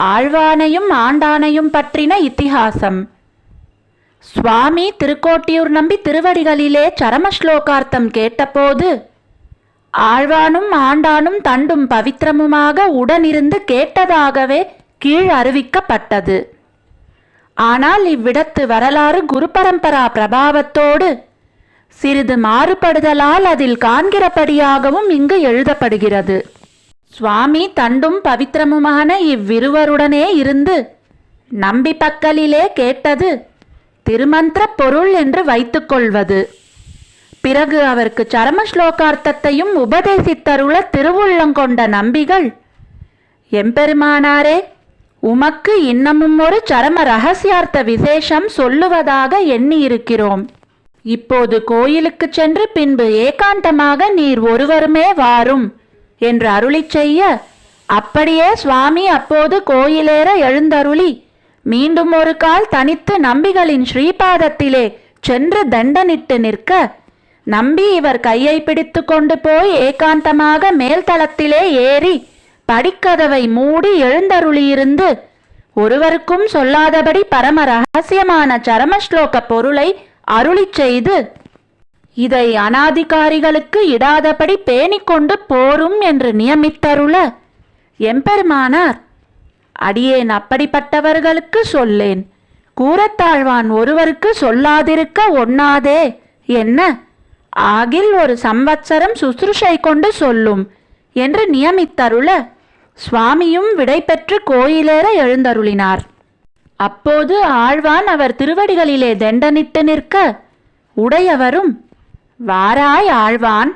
ஆழ்வானையும் ஆண்டானையும் பற்றின இத்திஹாசம். சுவாமி திருக்கோட்டியூர் நம்பி திருவடிகளிலே சரம ஸ்லோகார்த்தம் கேட்டபோது ஆழ்வானும் ஆண்டானும் தண்டும் பவித்திரமுமாக உடனிருந்து கேட்டதாகவே கீழ் அறிவிக்கப்பட்டது. ஆனால் இவ்விடத்து வரலாறு குரு பரம்பரா பிரபாவத்தோடு சிறிது மாறுபடுதலால் அதில் காண்கிறபடியாகவும் இங்கு எழுதப்படுகிறது. சுவாமி தண்டும் பவித்திரமுமான இவ்விருவருடனே இருந்து நம்பி பக்கலிலே கேட்டது திருமந்திர பொருள் என்று வைத்துக்கொள்வது பிறகு அவருக்கு சரம ஸ்லோகார்த்தத்தையும் உபதேசித்தருள திருவுள்ளங்கொண்ட நம்பிகள் எம்பெருமானாரே உமக்கு இன்னமும் ஒரு சரம ரகசியார்த்த விசேஷம் சொல்லுவதாக எண்ணியிருக்கிறோம். இப்போது கோயிலுக்குச் சென்று பின்பு ஏகாந்தமாக நீர் ஒருவருமே வாரும். என்று அருளிச் செய்ய அப்படியே சுவாமி அப்போது கோயிலேற எழுந்தருளி மீண்டும் ஒரு கால் தனித்து நம்பிகளின் ஸ்ரீபாதத்திலே சென்று தண்டனிட்டு நிற்க நம்பி இவர் கையை பிடித்து கொண்டு போய் ஏகாந்தமாக மேல்தளத்திலே ஏறி படிக்கதவை மூடி எழுந்தருளியிருந்து ஒருவருக்கும் சொல்லாதபடி பரம ரகசியமான சரமஸ்லோக பொருளை அருளிச் செய்து இதை அனாதிகாரிகளுக்கு இடாதபடி பேணிக்கொண்டு போரும் என்று நியமித்தருள எம்பெருமானார். அடியேன் அப்படிப்பட்டவர்களுக்கு சொல்லேன். கூறத்தாழ்வான் ஒருவருக்கு சொல்லாதிருக்க ஒண்ணாதே என்ன? ஆகில் ஒரு சம்வத்சரம் சுசுருஷை கொண்டு சொல்லும் என்று நியமித்தருள சுவாமியும் விடைபெற்று கோயிலேற எழுந்தருளினார். அப்போது ஆழ்வான் அவர் திருவடிகளிலே தண்டனிட்டு நிற்க உடையவரும் வாராய் ஆழ்வான்.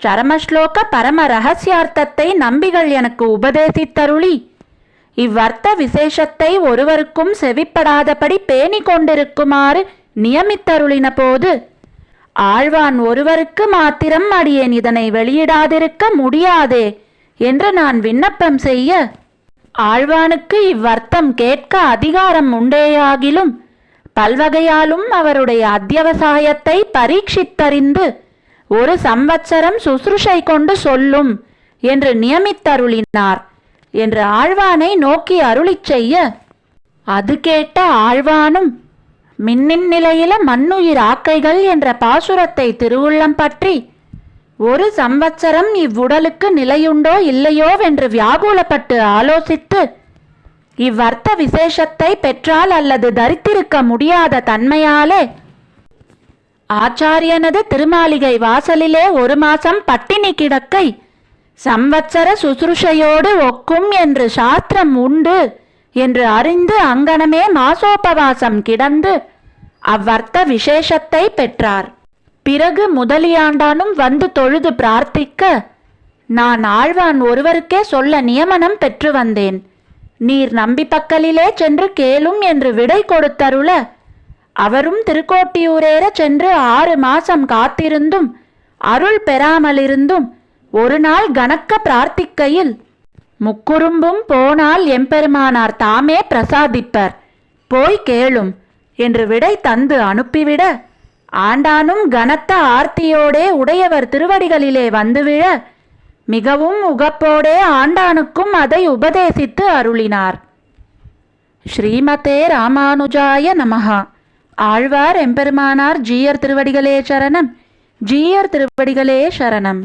சரமஸ்லோக பரம ரகசியார்த்தத்தை நம்பிகள் எனக்கு உபதேசித்தருளி. இவ்வர்த்த விசேஷத்தை ஒருவருக்கும் செவிப்படாதபடி பேணி கொண்டிருக்குமாறு நியமித்தருளின போது ஆழ்வான் ஒருவருக்கு மாத்திரம் அடியேன் இதனை வெளியிடாதிருக்க முடியாதே என்று நான் விண்ணப்பம் செய்ய ஆழ்வானுக்கு இவ்வர்த்தம் கேட்க அதிகாரம் உண்டேயாகிலும் பல்வகையாலும் அவருடைய அத்தியவசாயத்தை பரீட்சித்தறிந்து ஒரு சம்வத்சரம் சுசுருஷை கொண்டு சொல்லும் என்று நியமித்தருளினார் என்று ஆழ்வானை நோக்கி அருளிச் செய்ய அது கேட்ட ஆழ்வானும் மின்னின் நிலையில மண்ணுயிர் ஆக்கைகள் என்ற பாசுரத்தை திருவுள்ளம் பற்றி ஒரு சம்வச்சரம் இவ்வுடலுக்கு நிலையுண்டோ இல்லையோவென்று வியாகுலப்பட்டு ஆலோசித்து இவ்வர்த்த விசேஷத்தை பெற்றால் அல்லது தரித்திருக்க முடியாத தன்மையாலே? ஆச்சாரியனது திருமாளிகை வாசலிலே ஒரு மாசம் பட்டினி கிடக்கை சம்வத்சர சுசுருஷையோடு ஒக்கும் என்று சாஸ்திரம் உண்டு என்று அறிந்து அங்கனமே மாசோபவாசம் கிடந்து அவ்வர்த்த விசேஷத்தை பெற்றார். பிறகு முதலியாண்டானும் வந்து தொழுது பிரார்த்திக்க நான் ஆழ்வான் ஒருவருக்கே சொல்ல நியமனம் பெற்று வந்தேன். நீர் நம்பி பக்கலிலே சென்று கேளும் என்று விடை கொடுத்தருள. அவரும் திருக்கோட்டியூரேற சென்று ஆறு மாசம் காத்திருந்தும் அருள் பெறாமலிருந்தும் ஒரு நாள் கணக்க பிரார்த்திக்கையில் முக்குறும்பும் போனால் எம்பெருமானார் தாமே பிரசாதிப்பர் போய் கேளும் என்று விடை தந்து அனுப்பிவிட. ஆண்டானும் கனத்த ஆர்த்தியோடே உடையவர் திருவடிகளிலே வந்துவிழ. மிகவும் உகப்போடே ஆண்டானுக்கும் அதை உபதேசித்து அருளினார். ஸ்ரீமதே ராமானுஜாய நமஹா. ஆழ்வார் எம்பெருமானார் ஜீயர் திருவடிகளே சரணம். ஜீயர் திருவடிகளே சரணம்.